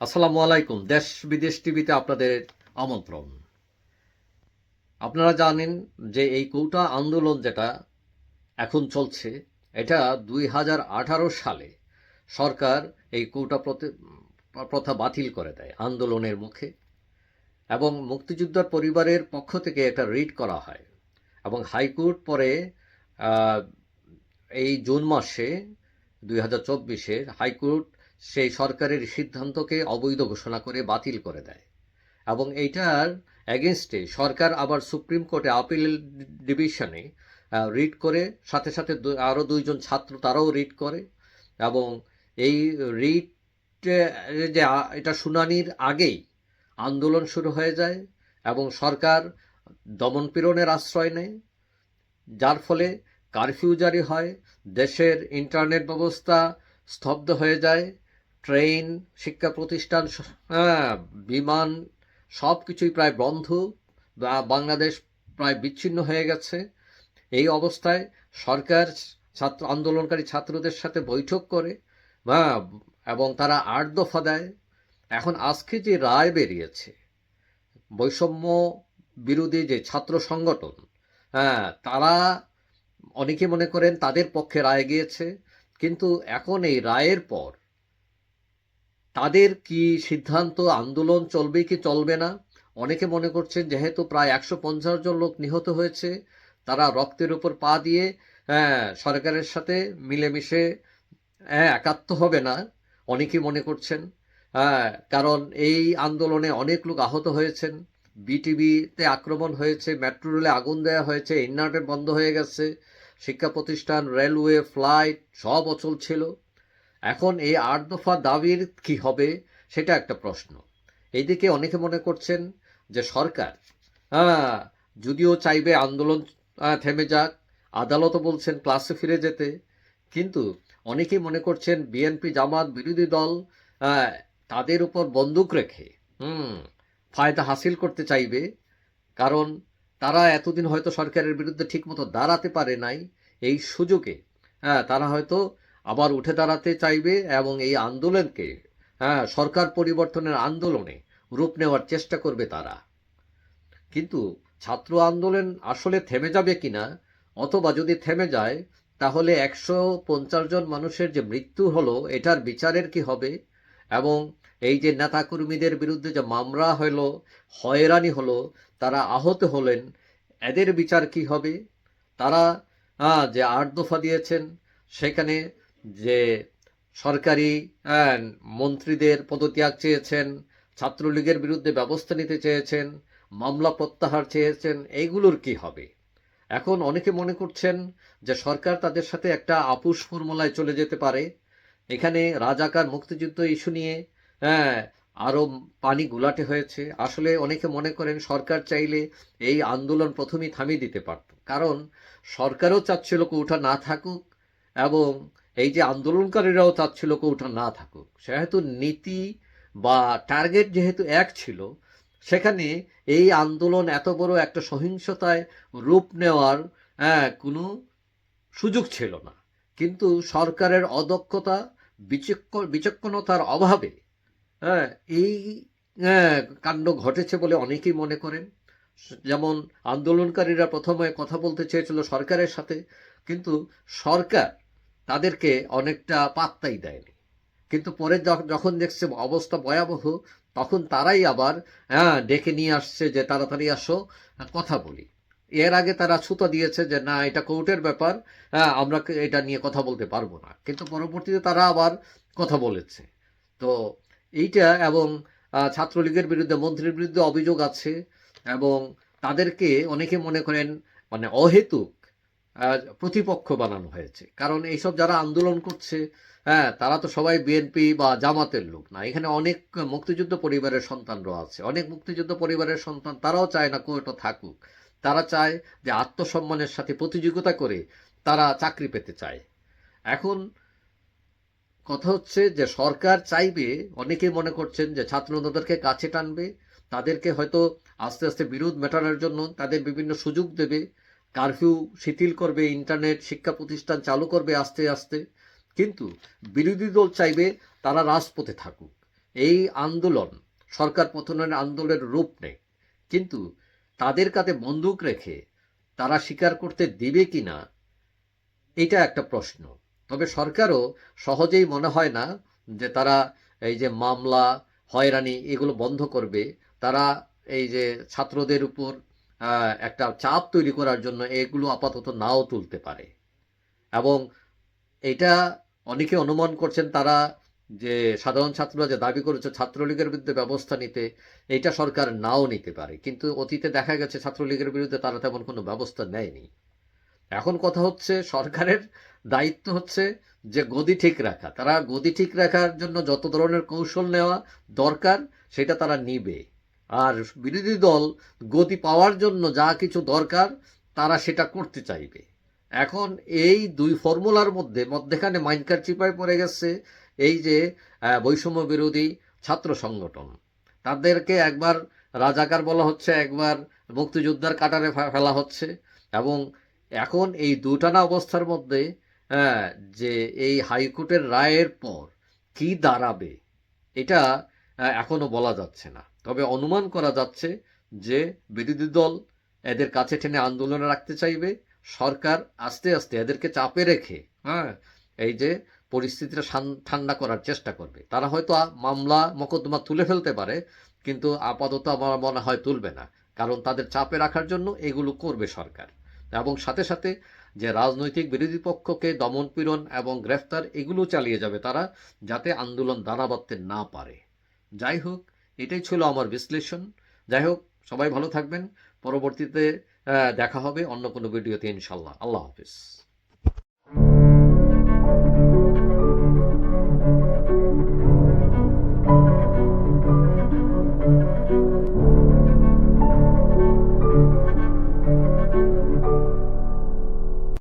আসসালামু আলাইকুম, দেশ বিদেশ টিভিতে আপনাদের আমন্ত্রণ। আপনারা জানেন যে এই কৌটা আন্দোলন যেটা এখন চলছে, এটা দুই হাজার আঠারো সালে সরকার এই কৌটা প্রথা বাতিল করে দেয় আন্দোলনের মুখে এবং মুক্তিযোদ্ধার পরিবারের পক্ষ থেকে এটা রিট করা হয় এবং হাইকোর্ট পরে এই জুন মাসে দুই হাজার চব্বিশে হাইকোর্ট সেই সরকারের সিদ্ধান্তকে অবৈধ ঘোষণা করে বাতিল করে দেয়। এবং এইটার অ্যাগেনস্টে সরকার আবার সুপ্রিম কোর্টে আপিল ডিভিশনে রিট করে, সাথে সাথে আরও দুইজন ছাত্র তারাও রিট করে। এবং এই রিট যে এটা শুনানির আগেই আন্দোলন শুরু হয়ে যায় এবং সরকার দমনপীড়নের আশ্রয় নেয়। যার ফলে কারফিউ জারি হয়, দেশের ইন্টারনেট ব্যবস্থা স্তব্ধ হয়ে যায়। ট্রেন শিক্ষা প্রতিষ্ঠান হ্যাঁ, বিমান সব কিছুই প্রায় বন্ধ। বাংলাদেশ প্রায় বিচ্ছিন্ন হয়ে গেছে। এই অবস্থায় সরকার ছাত্র আন্দোলনকারী ছাত্রদের সাথে বৈঠক করে হ্যাঁ, এবং তারা আট দফা দেয়। এখন আজকে যে রায় বেরিয়েছে বৈষম্য বিরোধী যে ছাত্র সংগঠন হ্যাঁ তারা অনেকে মনে করেন তাদের পক্ষে রায় গিয়েছে। কিন্তু এখন এই রায়ের পর তাদের কি সিদ্ধান্ত আন্দোলন চলবে কি চলবে না? অনেকে মনে করছেন যেহেতু প্রায় একশো পঞ্চাশ জন লোক নিহত হয়েছে, তারা রক্তের উপর পা দিয়ে হ্যাঁ সরকারের সাথে মিলেমিশে হ্যাঁ একাত্ম হবে না, অনেকেই মনে করছেন। হ্যাঁ কারণ এই আন্দোলনে অনেক লোক আহত হয়েছেন। বিটিভিতে আক্রমণ হয়েছে, মেট্রো রেলে আগুন দেওয়া হয়েছে, ইন্টারনেট বন্ধ হয়ে গেছে, শিক্ষা প্রতিষ্ঠান, রেলওয়ে, ফ্লাইট সব অচল ছিল। এখন এই আট দফা দাবির কি হবে সেটা একটা প্রশ্ন। এইদিকে অনেকে মনে করছেন যে সরকার হ্যাঁ যদিও চাইবে আন্দোলন থেমে যাক আদালতও বলছেন ক্লাসে ফিরে যেতে, কিন্তু অনেকেই মনে করছেন বিএনপি, জামাত, বিরোধী দল তাদের উপর বন্দুক রেখে, হুম, ফায়দা হাসিল করতে চাইবে, কারণ তারা এতদিন হয়তো সরকারের বিরুদ্ধে ঠিকমতো দাঁড়াতে পারে নাই, এই সুযোগে হ্যাঁ তারা হয়তো আবার উঠে দাঁড়াতে চাইবে এবং এই আন্দোলনকে হ্যাঁ সরকার পরিবর্তনের আন্দোলনে রূপ নেওয়ার চেষ্টা করবে তারা। কিন্তু ছাত্র আন্দোলন আসলে থেমে যাবে কিনা, অথবা যদি থেমে যায়, তাহলে একশো পঞ্চাশ জন মানুষের যে মৃত্যু হলো, এটার বিচারের কি হবে? এবং এই যে নেতাকর্মীদের বিরুদ্ধে যে মামলা হলো, হয়রানি হলো, তারা আহত হলেন, এদের বিচার কি হবে? তারা যে আট দফা দিয়েছেন, সেখানে যে সরকারি আহ, মন্ত্রীদের পদত্যাগ চেয়েছেন ছাত্রলীগের বিরুদ্ধে ব্যবস্থা নিতে চেয়েছেন মামলা প্রত্যাহার চেয়েছেন এইগুলোর কি হবে? এখন অনেকে মনে করছেন যে সরকার তাদের সাথে একটা আপুস ফর্মুলায় চলে যেতে পারে। এখানে রাজাকার মুক্তিযুদ্ধ ইস্যু নিয়ে হ্যাঁ আরও পানি গুলাটে হয়েছে। আসলে অনেকে মনে করেন সরকার চাইলে এই আন্দোলন প্রথমেই থামিয়ে দিতে পারত। কারণ সরকারও চাচ্ছিল কৌটা না থাকুক এবং এই যে আন্দোলনকারীরাও চাচ্ছিল কৌটা না থাকুক সেহেতু নীতি বা টার্গেট যেহেতু এক ছিল সেখানে এই আন্দোলন এত বড় একটা সহিংসতায় রূপ নেওয়ার হ্যাঁ, কোনো সুযোগ ছিল না। কিন্তু সরকারের অদক্ষতা বিচক্ষ বিচক্ষণতার অভাবে হ্যাঁ, এই হ্যাঁ, কাণ্ড ঘটেছে বলে অনেকেই মনে করেন। যেমন আন্দোলনকারীরা প্রথমে কথা বলতে চেয়েছিল সরকারের সাথে কিন্তু সরকার তাদেরকে অনেকটা পাত্তাই দেয়নি। কিন্তু পরে যখ- যখন দেখছে অবস্থা ভয়াবহ, তখন তারাই আবার হ্যাঁ ডেকে নিয়ে আসছে যে, তাড়াতাড়ি আসো, কথা বলি। এর আগে তারা ছুতো দিয়েছে যে, না, এটা কোর্টের ব্যাপার হ্যাঁ আমরা এটা নিয়ে কথা বলতে পারব না। কিন্তু পরবর্তীতে তারা আবার কথা বলেছে। তো এইটা এবং ছাত্রলীগের বিরুদ্ধে, মন্ত্রীর বিরুদ্ধে অভিযোগ আছে এবং তাদেরকে অনেকে মনে করেন মানে অহেতুক প্রতিপক্ষ বানানো হয়েছে। কারণ এইসব যারা আন্দোলন করছে হ্যাঁ তারা তো সবাই বিএনপি বা জামাতের লোক না। এখানে অনেক মুক্তিযুদ্ধ পরিবারের সন্তানরাও আছে। অনেক মুক্তিযুদ্ধ পরিবারের সন্তান, তারাও চায় না কোর্টও থাকুক। তারা চায় যে আত্মসম্মানের সাথে প্রতিযোগিতা করে তারা চাকরি পেতে চায়। এখন কথা হচ্ছে যে সরকার চাইবে, অনেকেই মনে করছেন যে ছাত্রনেতাদেরকে কাছে টানবে, তাদেরকে হয়তো আস্তে আস্তে বিরোধ মেটানোর জন্য তাদের বিভিন্ন সুযোগ দেবে। কারফিউ শিথিল করবে, ইন্টারনেট শিক্ষা প্রতিষ্ঠান চালু করবে আস্তে আস্তে, কিন্তু বিরোধী দল চাইবে তারা রাজপথে থাকুক। এই আন্দোলন সরকার পতনের আন্দোলনের রূপ নেয়। কিন্তু তাদের কাছে বন্দুক রেখে তারা স্বীকার করতে দিবে কি না এটা একটা প্রশ্ন। তবে সরকারও সহজেই মনে হয় না যে তারা এই যে মামলা, হয়রানি এগুলো বন্ধ করবে। তারা এই যে ছাত্রদের উপর একটা চাপ তৈরি করার জন্য এগুলো আপাতত নাও তুলতে পারে। এবং এটা অনেকে অনুমান করছেন তারা যে সাধারণ ছাত্ররা যে দাবি করেছে ছাত্রলীগের বিরুদ্ধে ব্যবস্থা নিতে, এটা সরকার নাও নিতে পারে। কিন্তু অতীতে দেখা গেছে ছাত্রলীগের বিরুদ্ধে তারা তেমন কোনো ব্যবস্থা নেয়নি। এখন কথা হচ্ছে সরকারের দায়িত্ব হচ্ছে যে গদি ঠিক রাখা। তারা গদি ঠিক রাখার জন্য যত ধরনের কৌশল নেওয়া দরকার, সেটা তারা নিবে। আর বিরোধী দল গতি পাওয়ার জন্য যা কিছু দরকার তারা সেটা করতে চাইবে। এখন এই দুই ফর্মুলার মধ্যে মধ্যেখানে মাইনকার চিপায় পড়ে গেছে এই যে বৈষম্য বিরোধী ছাত্র সংগঠন। তাদেরকে একবার রাজাকার বলা হচ্ছে একবার মুক্তিযোদ্ধার কাটারে ফেলা হচ্ছে এবং এখন এই দুটানা অবস্থার মধ্যে যে এই হাইকোর্টের রায়ের পর কি দাঁড়াবে এটা আহ, এখনও বলা যাচ্ছে না। তবে অনুমান করা যাচ্ছে যে বিরোধী দল এদের কাছে টেনে আন্দোলনে রাখতে চাইবে, সরকার আস্তে আস্তে এদেরকে চাপে রেখে হ্যাঁ এই যে পরিস্থিতিটা ঠান্ডা করার চেষ্টা করবে। তারা হয়তো মামলা, মোকদ্দমা তুলে ফেলতে পারে, কিন্তু আপাতত আমার মনে হয় তুলবে না, কারণ তাদের চাপে রাখার জন্য এগুলো করবে সরকার। এবং সাথে সাথে যে রাজনৈতিক বিরোধী পক্ষকে দমন পীড়ন এবং গ্রেফতার এগুলো চালিয়ে যাবে তারা, যাতে আন্দোলন দানা বাঁধতে না পারে। যাই হোক এটাই ছিল আমার বিশ্লেষণ। যাই হোক, সবাই ভালো থাকবেন। পরবর্তীতে দেখা হবে অন্য কোনো ভিডিওতে ইনশাল্লাহ আল্লাহ হাফিজ।